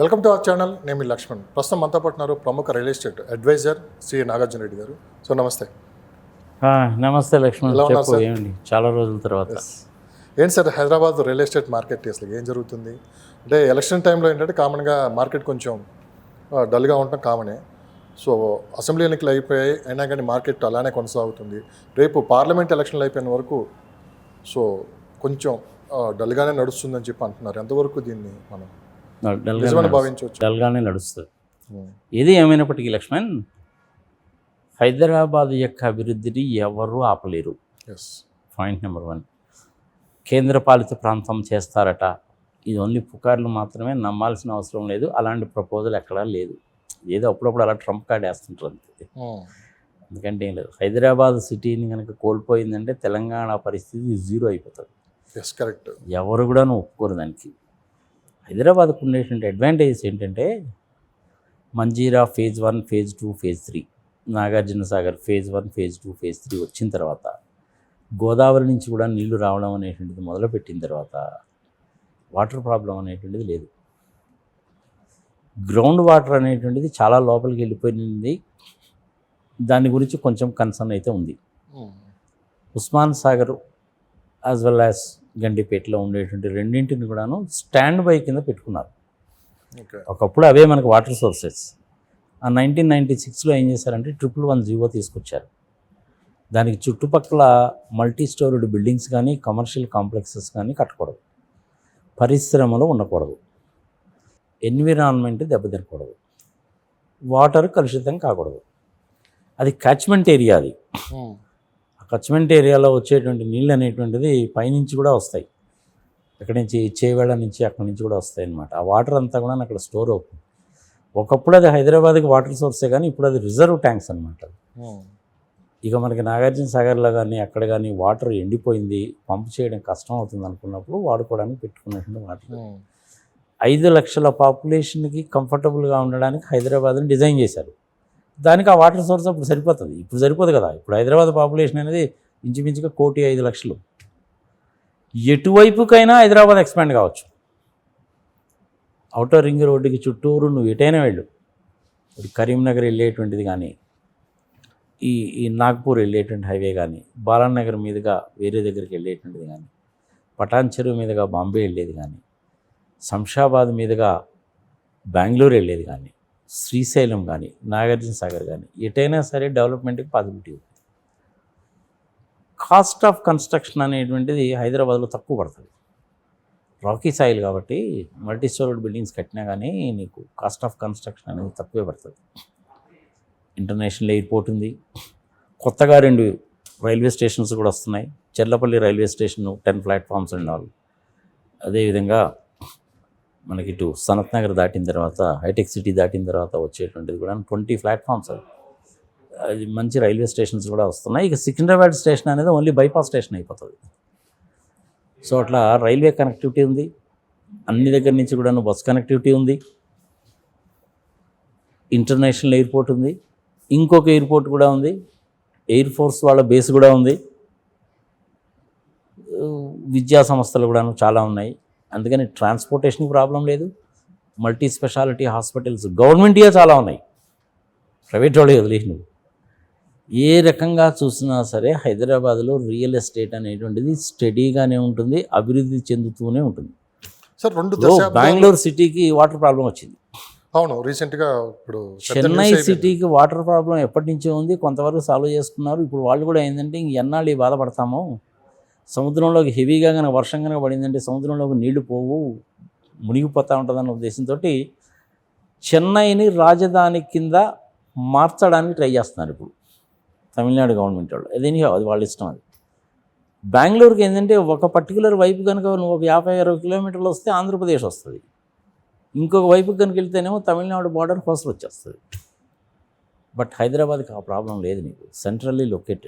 Welcome to our channel. నేను మీ లక్ష్మణ్. ప్రస్తుతం మనతో పాటు ఉన్నారు ప్రముఖ real estate advisor Shri Nagarjuna Reddy గారు. సో నమస్తే. నమస్తే లక్ష్మణ్? ఏమండి? చాలా రోజుల తర్వాత. ఏంటి sir Hyderabad real estate market అసలు ఏం జరుగుతుంది? అంటే ఎలక్షన్ టైంలో ఏంటంటే కామన్గా మార్కెట్ కొంచెం డల్గా ఉండటం కామనే సో అసెంబ్లీ ఎన్నికలు అయిపోయాయి అయినా కానీ మార్కెట్ అలానే కొనసాగుతుంది. రేపు పార్లమెంట్ ఎలక్షన్లు అయిపోయిన వరకు సో కొంచెం డల్గానే నడుస్తుందని చెప్పి అంటున్నారు. ఎంతవరకు దీన్ని మనం. భావించవచ్చు. డల్గానే నడుస్తుంది. ఏది ఏమైనప్పటికీ లక్ష్మణ్ హైదరాబాద్ యొక్క అభివృద్ధిని ఎవరూ ఆపలేరు. పాయింట్ నెంబర్ వన్ కేంద్రపాలిత ప్రాంతం చేస్తారట. ఇది ఓన్లీ పుకార్లు మాత్రమే నమ్మాల్సిన అవసరం లేదు. అలాంటి ప్రపోజల్ ఎక్కడా లేదు. ఏదో అప్పుడప్పుడు అలా ట్రంప్ కార్డ్ వేస్తుంటారు అంతే. ఎందుకంటే ఏం లేదు. హైదరాబాద్ సిటీని కనుక కోల్పోయిందంటే తెలంగాణ పరిస్థితి జీరో అయిపోతుంది. కరెక్ట్ ఎవరు కూడా ఒప్పుకోరు దానికి. హైదరాబాద్కు ఉండేటువంటి అడ్వాంటేజెస్ ఏంటంటే Manjira phase one phase two phase three Nagarjuna Sagar phase one phase two phase three వచ్చిన తర్వాత గోదావరి నుంచి కూడా నీళ్ళు రావడం అనేటువంటిది మొదలుపెట్టిన తర్వాత వాటర్ ప్రాబ్లం అనేటువంటిది లేదు. గ్రౌండ్ వాటర్ అనేటువంటిది చాలా లోపలికి వెళ్ళిపోయింది. దాని గురించి కొంచెం కన్సర్న్ అయితే ఉంది. Osman Sagar as well as గండిపేటలో ఉండేటువంటి రెండింటిని కూడాను స్టాండ్ బై కింద పెట్టుకున్నారు. ఒకప్పుడు అవే మనకు వాటర్ సోర్సెస్. ఆ నైన్టీన్ నైంటీ సిక్స్లో ఏం చేశారంటే ట్రిపుల్ వన్ జీవో తీసుకొచ్చారు. దానికి చుట్టుపక్కల మల్టీ స్టోరీడ్ బిల్డింగ్స్ కానీ కమర్షియల్ కాంప్లెక్సెస్ కానీ కట్టకూడదు. పరిశ్రమలు ఉండకూడదు. ఎన్విరాన్మెంట్ దెబ్బతినకూడదు. వాటర్ కలుషితం కాకూడదు. అది క్యాచ్మెంట్ ఏరియా అది. కచ్మెంట్ ఏరియాలో వచ్చేటువంటి నీళ్ళు అనేటువంటిది పైనుంచి కూడా వస్తాయి. అక్కడి నుంచి చేవేళ నుంచి అక్కడి నుంచి కూడా వస్తాయి అన్నమాట ఆ వాటర్ అంతా కూడా అక్కడ స్టోర్ అవుతుంది. ఒకప్పుడు అది హైదరాబాద్కి వాటర్ సోర్సే కానీ ఇప్పుడు అది రిజర్వ్ ట్యాంక్స్ అనమాట ఇక మనకి నాగార్జున సాగర్లో కానీ అక్కడ కానీ వాటర్ ఎండిపోయింది పంప్ చేయడం కష్టం అవుతుంది అనుకున్నప్పుడు వాడుకోవడానికి పెట్టుకున్నటువంటి వాటర్. ఐదు లక్షల పాపులేషన్కి కంఫర్టబుల్గా ఉండడానికి హైదరాబాద్ని డిజైన్ చేశారు. దానికి ఆ వాటర్ సోర్స్ అప్పుడు సరిపోతుంది. ఇప్పుడు సరిపోదు కదా. ఇప్పుడు హైదరాబాద్ పాపులేషన్ అనేది ఇంచుమించుగా కోటి ఐదు లక్షలు. ఎటువైపుకైనా హైదరాబాద్ ఎక్స్పాండ్ కావచ్చు. అవుటర్ రింగ్ రోడ్డుకి చుట్టూరు నువ్వు ఎటైనా వెళ్ళు. ఇప్పుడు కరీంనగర్ వెళ్ళేటువంటిది కానీ ఈ ఈ నాగ్పూర్ వెళ్ళేటువంటి హైవే కానీ బాలానగర్ మీదుగా వేరే దగ్గరికి వెళ్ళేటువంటిది కానీ పటాన్ చెరువు మీదుగా బాంబే వెళ్ళేది కానీ శంషాబాద్ మీదుగా బెంగళూరు వెళ్ళేది కానీ శ్రీశైలం కానీ నాగార్జున సాగర్ కానీ ఎటైనా సరే డెవలప్మెంట్కి పాజిబిలిటీ ఉంది. కాస్ట్ ఆఫ్ కన్స్ట్రక్షన్ అనేటువంటిది హైదరాబాద్లో తక్కువ పడుతుంది. రాకీ సాయిల్ కాబట్టి మల్టీ స్టోరీడ్ బిల్డింగ్స్ కట్టినా కానీ నీకు కాస్ట్ ఆఫ్ కన్స్ట్రక్షన్ అనేది తక్కువే పడుతుంది. ఇంటర్నేషనల్ ఎయిర్పోర్ట్ ఉంది. కొత్తగా రెండు రైల్వే స్టేషన్స్ కూడా వస్తున్నాయి. Cherlapalli railway station ten platforms ఉండాలి. అదేవిధంగా మనకి ఇటు సనత్ నగర్ దాటిన తర్వాత హైటెక్ సిటీ దాటిన తర్వాత వచ్చేటువంటిది కూడా ట్వంటీ ప్లాట్ఫామ్స్. అది మంచి రైల్వే స్టేషన్స్ కూడా వస్తున్నాయి. ఇక సికింద్రాబాద్ స్టేషన్ అనేది ఓన్లీ బైపాస్ స్టేషన్ అయిపోతుంది. సో అట్లా రైల్వే కనెక్టివిటీ ఉంది. అన్ని దగ్గర నుంచి కూడా బస్ కనెక్టివిటీ ఉంది. ఇంటర్నేషనల్ ఎయిర్పోర్ట్ ఉంది. ఇంకొక ఎయిర్పోర్ట్ కూడా ఉంది. ఎయిర్ ఫోర్స్ వాళ్ళ బేస్ కూడా ఉంది. విద్యా సంస్థలు కూడాను చాలా ఉన్నాయి. అందుకని ట్రాన్స్పోర్టేషన్కి ప్రాబ్లం లేదు. మల్టీ స్పెషాలిటీ హాస్పిటల్స్ గవర్నమెంట్యే చాలా ఉన్నాయి. ప్రైవేట్ వాళ్ళు వదిలేసి నువ్వు. ఏ రకంగా చూసినా సరే హైదరాబాద్లో రియల్ ఎస్టేట్ అనేటువంటిది స్టడీగానే ఉంటుంది అభివృద్ధి చెందుతూనే ఉంటుంది. సార్ రెండు బెంగళూరు సిటీకి వాటర్ ప్రాబ్లం వచ్చింది. అవును రీసెంట్గా ఇప్పుడు చెన్నై. సిటీకి వాటర్ ప్రాబ్లం ఎప్పటి నుంచో ఉంది కొంతవరకు సాల్వ్ చేసుకున్నారు. ఇప్పుడు వాళ్ళు కూడా ఏంటంటే ఇంక ఎన్నాళ్ళు బాధపడతాము? సముద్రంలోకి హెవీగా కనుక వర్షం కనుక పడిందంటే సముద్రంలోకి నీళ్ళు పోవు మునిగిపోతూ ఉంటుందన్న ఉద్దేశంతో చెన్నైని రాజధాని కింద మార్చడానికి ట్రై చేస్తున్నారు ఇప్పుడు తమిళనాడు గవర్నమెంట్ వాళ్ళు. అదేని అది వాళ్ళ ఇష్టం అది. బెంగళూరుకి ఏంటంటే ఒక పర్టికులర్ వైపు కనుక నువ్వు ఒక యాభై అరవై కిలోమీటర్లు వస్తే ఆంధ్రప్రదేశ్ వస్తుంది. ఇంకొక వైపు కనుక వెళ్తేనేమో తమిళనాడు బార్డర్ కోస్ట్ వచ్చేస్తుంది. బట్ హైదరాబాద్కి ఆ ప్రాబ్లం లేదు నీకు. Centrally located.